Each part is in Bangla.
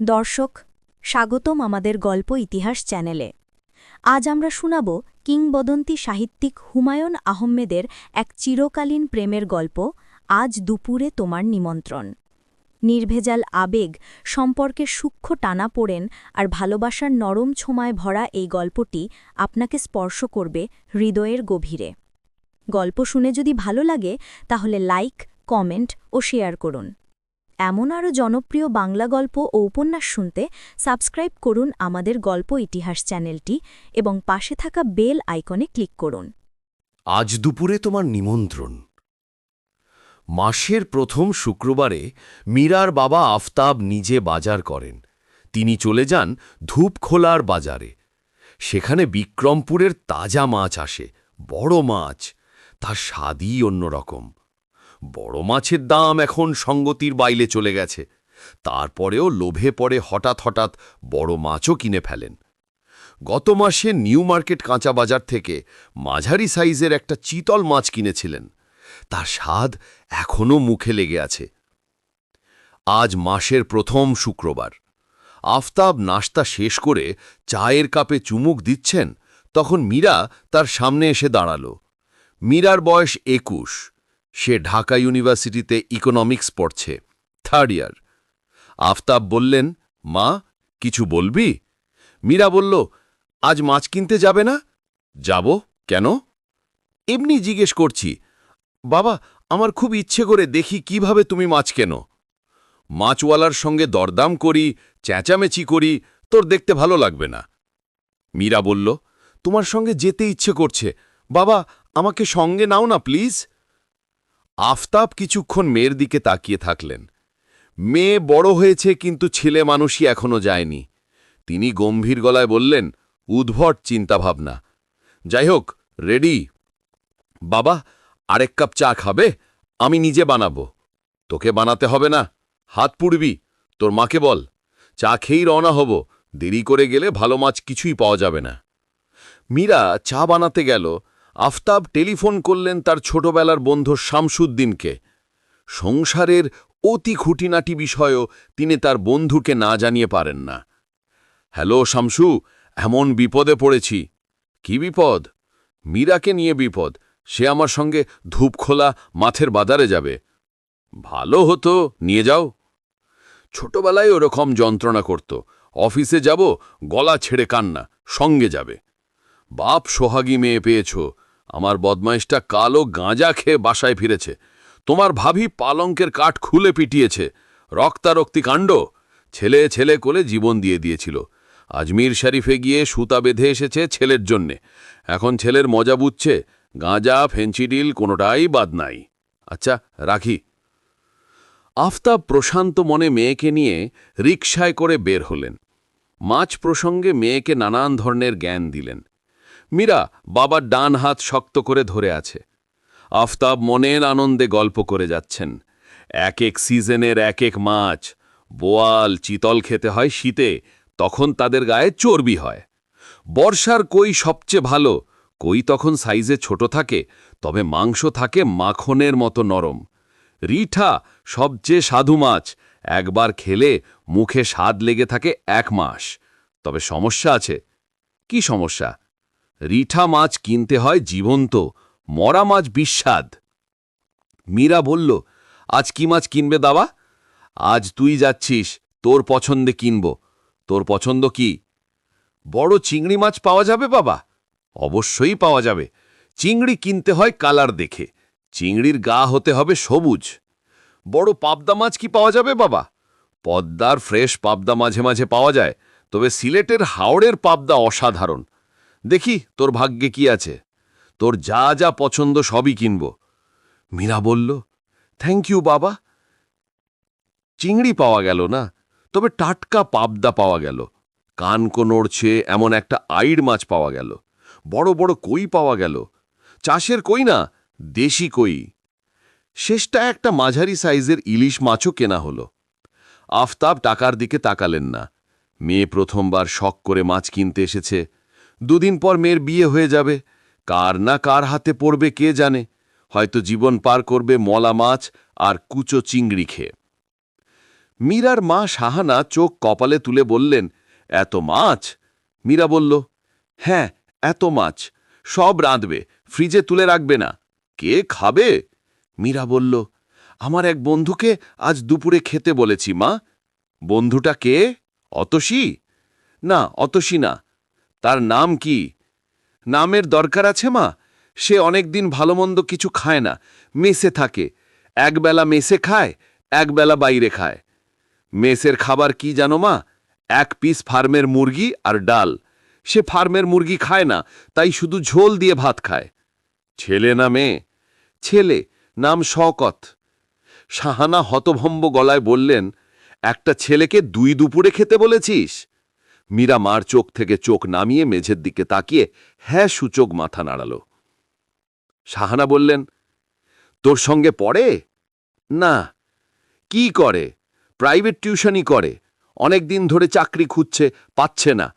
দর্শক, স্বাগতম আমাদের গল্প ইতিহাস চ্যানেলে। আজ আমরা শুনাব কিংবদন্তি সাহিত্যিক হুমায়ুন আহমেদের এক চিরকালীন প্রেমের গল্প, আজ দুপুরে তোমার নিমন্ত্রণ নির্ভেজাল আবেগ সম্পর্কে সূক্ষ্ম টানা পড়েন আর ভালোবাসার নরম ছোঁয়ায় ভরা এই গল্পটি আপনাকে স্পর্শ করবে হৃদয়ের গভীরে। গল্প শুনে যদি ভালো লাগে, তাহলে লাইক, কমেন্ট ও শেয়ার করুন। এমন আরও জনপ্রিয় বাংলা গল্প ও উপন্যাস শুনতে সাবস্ক্রাইব করুন আমাদের গল্প ইতিহাস চ্যানেলটি এবং পাশে থাকা বেল আইকনে ক্লিক করুন। আজ দুপুরে তোমার নিমন্ত্রণ। মাসের প্রথম শুক্রবারে মীরার বাবা আফতাব নিজে বাজার করেন। তিনি চলে যান ধূপখোলার বাজারে। সেখানে বিক্রমপুরের তাজা মাছ আসে, বড় মাছ। তার স্বাদই অন্যরকম। বড় মাছের দাম এখন সঙ্গতির বাইলে চলে গেছে। তারপরেও লোভে পড়ে হঠাৎ হঠাৎ বড় মাছও কিনে ফেলেন। গত মাসে নিউ মার্কেট কাঁচা বাজার থেকে মাঝারি সাইজের একটা চিতল মাছ কিনেছিলেন। তার স্বাদ এখনও মুখে লেগে আছে। আজ মাসের প্রথম শুক্রবার। আফতাব নাস্তা শেষ করে চায়ের কাপে চুমুক দিচ্ছেন, তখন মীরা তার সামনে এসে দাঁড়াল। মীরার বয়স একুশ। সে ঢাকা ইউনিভার্সিটিতে ইকোনমিক্স পড়ছে থার্ড ইয়ার আফতাব বললেন, মা, কিছু বলবি? মীরা বলল, আজ মাছ কিনতে যাবে না? যাব, কেন? এমনি জিজ্ঞেস করছি, বাবা, আমার খুব ইচ্ছে করে দেখি কীভাবে তুমি মাছ কেন। মাছওয়ালার সঙ্গে দরদাম করি, চেঁচামেচি করি, তোর দেখতে ভালো লাগবে না। মীরা বলল, তোমার সঙ্গে যেতে ইচ্ছে করছে। বাবা, আমাকে সঙ্গে নাও না, প্লিজ। আফতাব কিছুক্ষণ মেয়ের দিকে তাকিয়ে থাকলেন। মেয়ে বড় হয়েছে কিন্তু ছেলে মানুষই এখনও যায়নি। তিনি গম্ভীর গলায় বললেন, উদ্ভট চিন্তাভাবনা। যাই হোক, রেডি। বাবা, আরেক কাপ চা খাবে? আমি নিজে বানাবো। তোকে বানাতে হবে না। হাত পুড়বি। তোর মাকে বল। চা খেয়েই রওনা হব। দেরি করে গেলে ভালো মাছ কিছুই পাওয়া যাবে না। মীরা চা বানাতে গেল। আফতাব টেলিফোন করলেন তার ছোটবেলার বন্ধু শামসুদ্দিনকে। সংসারের অতি খুঁটিনাটি বিষয়ও তিনি তার বন্ধুকে না জানিয়ে পারেন না। হ্যালো, শামসু, এমন বিপদে পড়েছি। কি বিপদ? মীরাকে নিয়ে বিপদ। সে আমার সঙ্গে ধূপখোলা মাথের বাজারে যাবে। ভালো হতো, নিয়ে যাও। ছোটবেলায় ওরকম যন্ত্রণা করত। অফিসে যাব, গলা ছেড়ে কান্না, সঙ্গে যাবে। বাপ সোহাগী মেয়ে পেয়েছ। আমার বদমাইশটা কালো গাঁজা খেয়ে বাসায় ফিরেছে। তোমার ভাবি পালঙ্কের কাঠ খুলে পিটিয়েছে। রক্তারক্তি কাণ্ড। ছেলে ছেলে কোলে জীবন দিয়ে দিয়েছিল। আজমির শরীফে গিয়ে সুতা বেঁধে এসেছে ছেলের জন্যে। এখন ছেলের মজা বুঝছে, গাঁজা ফেঞ্চিডিল কোনোটাই বাদ নাই। আচ্ছা রাখি। আফতাব প্রশান্ত মনে মেয়েকে নিয়ে রিকশায় করে বের হলেন। মাছ প্রসঙ্গে মেয়েকে নানান ধরনের জ্ঞান দিলেন। মীরা বাবার ডান হাত শক্ত করে ধরে আছে। আফতাব মনের আনন্দে গল্প করে যাচ্ছেন। এক এক সিজনের এক এক মাছ, বোয়াল, চিতল খেতে হয় শীতে, তখন তাদের গায়ে চর্বি হয়। বর্ষার কই সবচেয়ে ভালো, কই তখন সাইজে ছোট থাকে, তবে মাংস থাকে মাখনের মতো নরম। রিঠা সবচেয়ে সাধু মাছ, একবার খেলে মুখে স্বাদ লেগে থাকে এক মাস। তবে সমস্যা আছে। কি সমস্যা? রিঠা মাছ কিনতে হয় জীবন্ত, মরা মাছ বিস্বাদ। মীরা বলল, আজ কি মাছ কিনবে দাবা? আজ তুই যাচ্ছিস, তোর পছন্দে কিনব। তোর পছন্দ কি? বড় চিংড়ি মাছ পাওয়া যাবে বাবা? অবশ্যই পাওয়া যাবে। চিংড়ি কিনতে হয় কালার দেখে। চিংড়ির গা হতে হবে সবুজ। বড় পাবদা মাছ কি পাওয়া যাবে বাবা? পদ্মার ফ্রেশ পাবদা মাঝে মাঝে পাওয়া যায়, তবে সিলেটের হাওড়ের পাবদা অসাধারণ। দেখি তোর ভাগ্যে কি আছে। তোর যা যা পছন্দ সবই কিনব। মীরা বলল থ্যাংক ইউ বাবা। চিংড়ি পাওয়া গেল না, তবে টাটকা পাবদা পাওয়া গেল। কানকো নড়ছে এমন একটা আইড় মাছ পাওয়া গেল। বড় বড় কই পাওয়া গেল। চাষের কই না, দেশি কই। শেষটা একটা মাঝারি সাইজের ইলিশ মাছও কেনা হলো। আফতাব টাকার দিকে তাকালেন না। মেয়ে প্রথমবার শখ করে মাছ কিনতে এসেছে। দুদিন পর মেয়ের বিয়ে হয়ে যাবে। কার না কার হাতে পড়বে কে জানে? হয়তো জীবন পার করবে মলা মাছ আর কুচো চিংড়ি খেয়ে। মীরার মা সাহানা চোখ কপালে তুলে বললেন, এত মাছ? মীরা বলল হ্যাঁ এত মাছ। সব রাঁধবে, ফ্রিজে তুলে রাখবে না। কে খাবে? মীরা বলল, আমার এক বন্ধুকে আজ দুপুরে খেতে বলেছি মা। বন্ধুটা কে? অতসী? না অতসী না। তার নাম কি? নামের দরকার আছে মা। সে অনেক অনেকদিন ভালোমন্দ কিছু খায় না। মেসে থাকে। একবেলা মেসে খায়, একবেলা বাইরে খায়। মেসের খাবার কি জানো মা? এক পিস ফার্মের মুরগি আর ডাল। সে ফার্মের মুরগি খায় না, তাই শুধু ঝোল দিয়ে ভাত খায়। ছেলে না মেয়ে? ছেলে, নাম শকত সাহানা হতভম্ব গলায় বললেন, একটা ছেলেকে দুই দুপুরে খেতে বলেছিস? মীরা মার চোখ থেকে চোখ নামিয়ে মেঝের দিকে তাকিয়ে হ্যাঁ সূচক মাথা নাড়াল। সাহানা বললেন, তোর সঙ্গে পড়ে? না। কি করে? প্রাইভেট টিউশনই করে। অনেক দিন ধরে চাকরি খুঁজছে, পাচ্ছে না।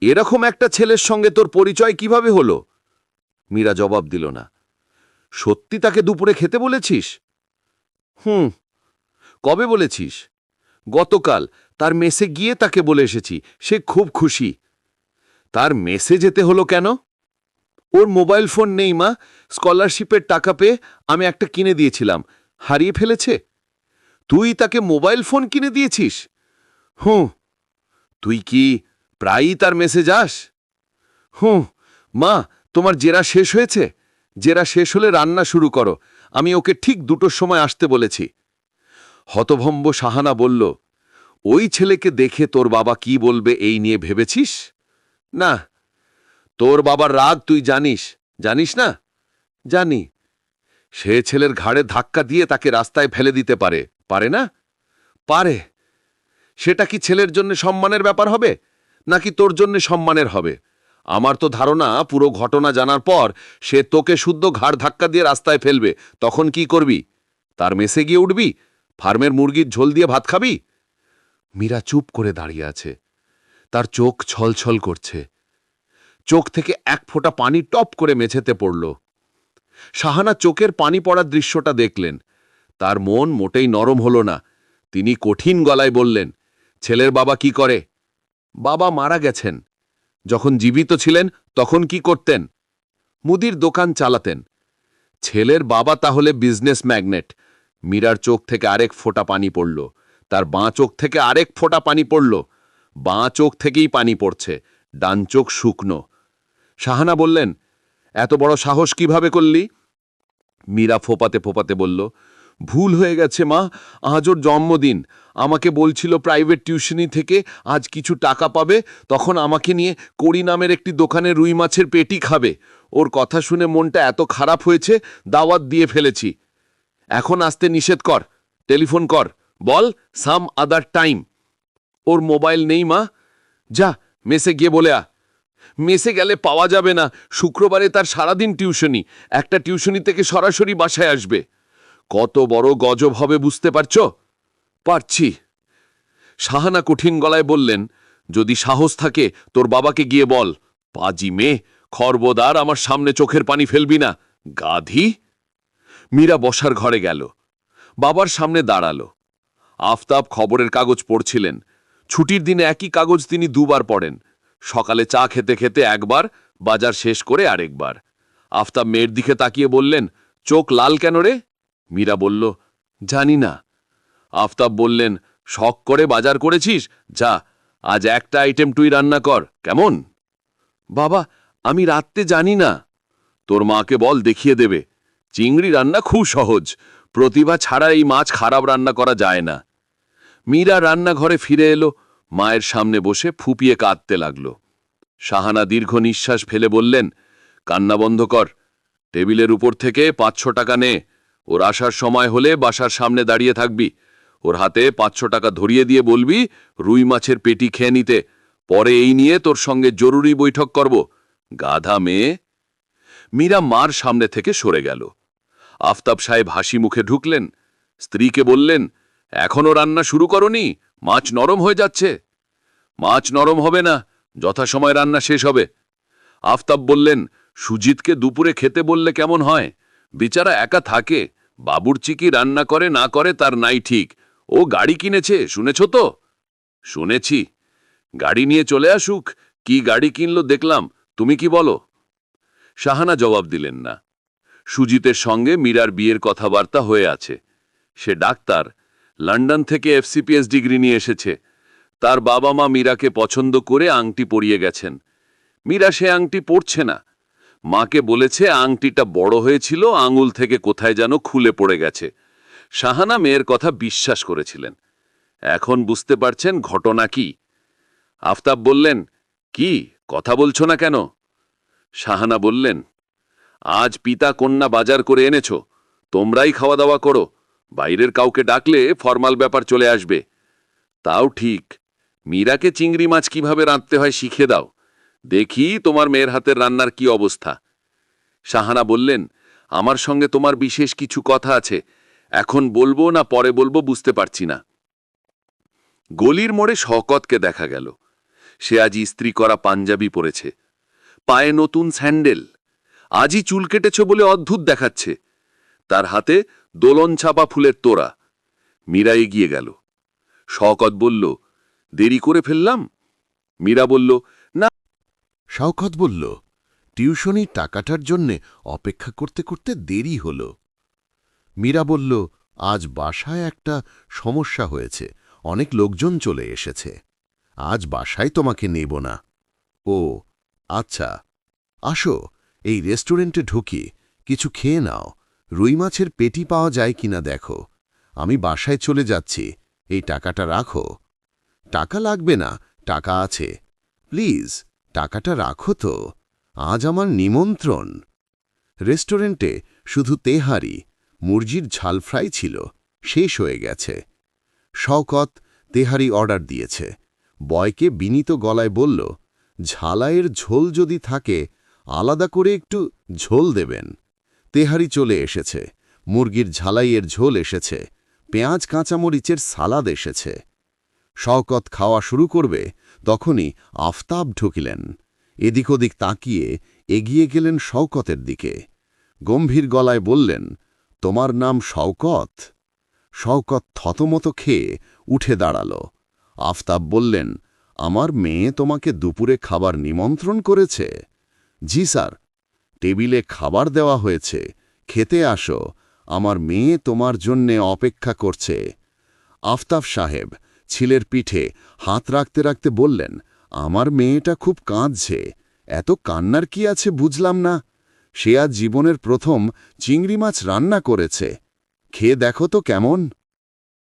এরকম একটা ছেলের সঙ্গে তোর পরিচয় কীভাবে হলো? মীরা জবাব দিল না। সত্যি তাকে দুপুরে খেতে বলেছিস? হুম। কবে বলেছিস? গতকাল। তার মেসে গিয়ে তাকে বলে এসেছি, সে খুব খুশি। তার মেসে যেতে হলো কেন? ওর মোবাইল ফোন নেই মা, স্কলারশিপের টাকা পেয়ে আমি একটা কিনে দিয়েছিলাম। হারিয়ে ফেলেছে? তুই তাকে মোবাইল ফোন কিনে দিয়েছিস? হুঁ। তুই কি প্রায়ই তার মেসে যাস? হুঁ। মা, তোমার জেরা শেষ হয়েছে? জেরা শেষ হলে রান্না শুরু করো। আমি ওকে ঠিক দুটোর সময় আসতে বলেছি। হতভম্ব সাহানা বলল ওই ছেলেকে দেখে তোর বাবা কি বলবে এই নিয়ে ভেবেছিস? না, তোর বাবার রাগ তুই জানিস। জানিস না? জানি। সে ছেলের ঘাড়ে ধাক্কা দিয়ে তাকে রাস্তায় ফেলে দিতে পারে। পারে না? পারে। সেটা কি ছেলের জন্য সম্মানের ব্যাপার হবে? নাকি তোর জন্য সম্মানের হবে? আমার তো ধারণা, পুরো ঘটনা জানার পর সে তোকে শুদ্ধ ঘাড় ধাক্কা দিয়ে রাস্তায় ফেলবে। তখন কি করবি? তার মেসে গিয়ে উঠবি? ফার্মের মুরগির ঝোল দিয়ে ভাত খাবি? মীরা চুপ করে দাঁড়িয়ে আছে। তার চোখ ছলছল করছে। চোখ থেকে এক ফোঁটা পানি টপ করে মেঝেতে পড়ল। সাহানা চোখের পানি পড়ার দৃশ্যটা দেখলেন। তার মন মোটেই নরম হল না। তিনি কঠিন গলায় বললেন, ছেলের বাবা কি করে? বাবা মারা গেছেন। যখন জীবিত ছিলেন, তখন কি করতেন? মুদির দোকান চালাতেন। ছেলের বাবা তাহলে বিজনেস ম্যাগনেট। মীরার চোখ থেকে আরেক ফোঁটা পানি পড়ল। তার বাঁ চোখ থেকে আরেক ফোঁটা পানি পড়ল। বাঁ চোখ থেকেই পানি পড়ছে, ডান চোখ শুকনো। সাহানা বললেন, এত বড় সাহস কীভাবে করলি? মীরা ফোপাতে ফোপাতে বলল, ভুল হয়ে গেছে মা, আজ ওর জন্মদিন। আমাকে বলছিল প্রাইভেট টিউশনি থেকে আজ কিছু টাকা পাবে, তখন আমাকে নিয়ে করি নামের একটি দোকানে রুই মাছের পেটি খাবে। ওর কথা শুনে মনটা এত খারাপ হয়েছে, দাওয়াত দিয়ে ফেলেছি। এখন আসতে নিষেধ কর, টেলিফোন কর। বল সাম আদার টাইম ওর মোবাইল নেই, মা। যা, মেসে গিয়ে বলে আ মেসে গেলে পাওয়া যাবে না। শুক্রবারে তার সারাদিন টিউশনি। একটা টিউশনি থেকে সরাসরি বাসায় আসবে। কত বড় গজব হবে, বুঝতে পারছ? পারছি। সাহানা কঠিন গলায় বললেন, যদি সাহস থাকে, তোর বাবাকে গিয়ে বল। পাজি মেয়ে খর্বদার আমার সামনে চোখের পানি ফেলবি না। গাধি? মীরা বসার ঘরে গেল। বাবার সামনে দাঁড়াল। আফতাব খবরের কাগজ পড়ছিলেন। ছুটির দিনে একই কাগজ তিনি দুবার পড়েন। সকালে চা খেতে খেতে একবার, বাজার শেষ করে আরেকবার। আফতাব মেয়ের দিকে তাকিয়ে বললেন, চোখ লাল কেন রে? মীরা বলল, জানি না। আফতাব বললেন, শখ করে বাজার করেছিস? যা, আজ একটা আইটেম তুই রান্না কর, কেমন? বাবা, আমি রাত্রে জানি না। তোর মাকে বল, দেখিয়ে দেবে। চিংড়ি রান্না খুব সহজ। প্রতিভা ছাড়া এই মাছ খারাপ রান্না করা যায় না। মীরা রান্নাঘরে ফিরে এলো, মায়ের সামনে বসে ফুপিয়ে কাঁদতে লাগল। সাহানা দীর্ঘ নিঃশ্বাস ফেলে বললেন, কান্না বন্ধ কর, টেবিলের উপর থেকে পাঁচশো টাকা নে। ওর আসার সময় হলে বাসার সামনে দাঁড়িয়ে থাকবি। ওর হাতে পাঁচশো টাকা ধরিয়ে দিয়ে বলবি, রুই মাছের পেটি খেয়ে নিতে। পরে এই নিয়ে তোর সঙ্গে জরুরি বৈঠক করব। গাধা মেয়ে। মীরা মার সামনে থেকে সরে গেল। আফতাব সাহেব হাসি মুখে ঢুকলেন। স্ত্রীকে বললেন এখনও রান্না শুরু করনি? মাছ নরম হয়ে যাচ্ছে। মাছ নরম হবে না, যথাসময় রান্না শেষ হবে। আফতাব বললেন, সুজিতকে দুপুরে খেতে বললে কেমন হয়? বিচারা একা থাকে, বাবুরচি কি রান্না করে না করে তার নাই ঠিক। ও গাড়ি কিনেছে, শুনেছ তো? শুনেছি। গাড়ি নিয়ে চলে আসুক, কি গাড়ি কিনলো দেখলাম, তুমি কি বলো? শাহানা জবাব দিলেন না। সুজিতের সঙ্গে মীরার বিয়ের কথাবার্তা হয়ে আছে। সে ডাক্তার লন্ডন থেকে এফসিপিএস ডিগ্রি নিয়ে এসেছে। তার বাবা মা মীরাকে পছন্দ করে আংটি পরিয়ে গেছেন। মীরা সে আংটি পড়ছে না। মাকে বলেছে আংটিটা বড় হয়েছিল, আঙুল থেকে কোথায় যেন খুলে পড়ে গেছে। শাহানা মেয়ের কথা বিশ্বাস করেছিলেন। এখন বুঝতে পারছেন ঘটনা কি। আফতাব বললেন, কি? কথা বলছো না কেন? শাহানা বললেন, আজ পিতা কন্যা বাজার করে এনেছ। তোমরাই খাওয়া দাওয়া করো। বাইরের কাউকে ডাকলে ফরমাল ব্যাপার চলে আসবে। তাও ঠিক। মীরাকে চিংড়ি মাছ কীভাবে রাঁধতে হয় শিখে দাও। দেখি তোমার মেয়ের হাতের রান্নার কি অবস্থা। শাহানা বললেন, আমার সঙ্গে তোমার বিশেষ কিছু কথা আছে। এখন বলব না পরে বলব বুঝতে পারছি না। গলির মোড়ে শকতকে দেখা গেল। সে আজ ইস্ত্রি করা পাঞ্জাবি পরেছে। পায়ে নতুন স্যান্ডেল। আজই চুল কেটেছ বলে অদ্ভুত দেখাচ্ছে। তার হাতে দোলন ছাপা ফুলের তোড়া। মীরা এগিয়ে গেল। শকত বলল, দেরি করে ফেললাম? মীরা বলল, না। শওকত বলল, টিউশনির টাকাটার জন্যে অপেক্ষা করতে করতে দেরি হল। মীরা বলল, আজ বাসায় একটা সমস্যা হয়েছে। অনেক লোকজন চলে এসেছে। আজ বাসায় তোমাকে নেব না। ও আচ্ছা। আসো, এই রেস্টুরেন্টে ঢুকি। কিছু খেয়ে নাও। রুই মাছের পেটি পাওয়া যায় কিনা দেখো। আমি বাসায় চলে যাচ্ছি। এই টাকাটা রাখো। টাকা লাগবে না, টাকা আছে। প্লিজ, টাকাটা রাখো তো। আজ আমার নিমন্ত্রণ। রেস্টুরেন্টে শুধু তেহারি মুরজির ঝাল ফ্রাই ছিল। শেষ হয়ে গেছে। শওকত তেহারি অর্ডার দিয়েছে। বয়কে বিনীত গলায় বলল, ঝালাইয়ের ঝোল যদি থাকে, আলাদা করে একটু ঝোল দেবেন। তেহারি চলে এসেছে। মুরগির ঝালাইয়ের ঝোল এসেছে। পেঁয়াজ কাঁচামরিচের সালাদ এসেছে। শওকত খাওয়া শুরু করবে, তখনই আফতাব ঢুকিলেন। এদিক ওদিক তাকিয়ে এগিয়ে গেলেন শওকতের দিকে। গম্ভীর গলায় বললেন, তোমার নাম শওকত? শওকত থতমত খেয়ে উঠে দাঁড়াল। আফতাব বললেন, আমার মেয়ে তোমাকে দুপুরে খাবার নিমন্ত্রণ করেছে? জি স্যার। টেবিলে খাবার দেওয়া হয়েছে। খেতে আসো। আমার মেয়ে তোমার জন্যে অপেক্ষা করছে। আফতাব সাহেব ছিলের পিঠে হাত রাখতে রাখতে বললেন, আমার মেয়েটা খুব কাঁদছে। এত কান্নার কি আছে বুঝলাম না। সে আজ জীবনের প্রথম চিংড়ি মাছ রান্না করেছে। খেয়ে দেখো তো কেমন।